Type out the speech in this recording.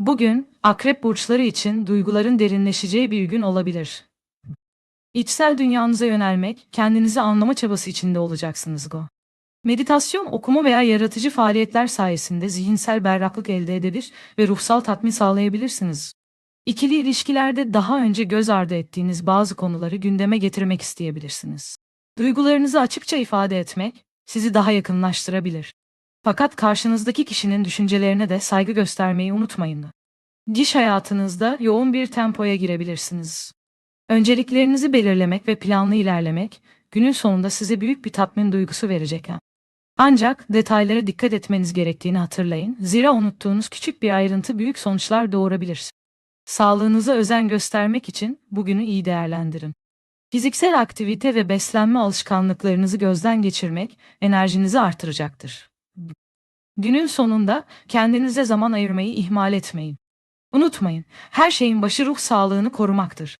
Bugün akrep burçları için duyguların derinleşeceği bir gün olabilir. İçsel dünyanıza yönelmek, kendinizi anlama çabası içinde olacaksınız Go. Meditasyon, okuma veya yaratıcı faaliyetler sayesinde zihinsel berraklık elde edebilir ve ruhsal tatmin sağlayabilirsiniz. İkili ilişkilerde daha önce göz ardı ettiğiniz bazı konuları gündeme getirmek isteyebilirsiniz. Duygularınızı açıkça ifade etmek sizi daha yakınlaştırabilir. Fakat karşınızdaki kişinin düşüncelerine de saygı göstermeyi unutmayın. Diş hayatınızda yoğun bir tempoya girebilirsiniz. Önceliklerinizi belirlemek ve planlı ilerlemek günün sonunda size büyük bir tatmin duygusu verecek. Ancak detaylara dikkat etmeniz gerektiğini hatırlayın. Zira unuttuğunuz küçük bir ayrıntı büyük sonuçlar doğurabilir. Sağlığınıza özen göstermek için bugünü iyi değerlendirin. Fiziksel aktivite ve beslenme alışkanlıklarınızı gözden geçirmek enerjinizi artıracaktır. Günün sonunda kendinize zaman ayırmayı ihmal etmeyin. Unutmayın, her şeyin başı ruh sağlığını korumaktır.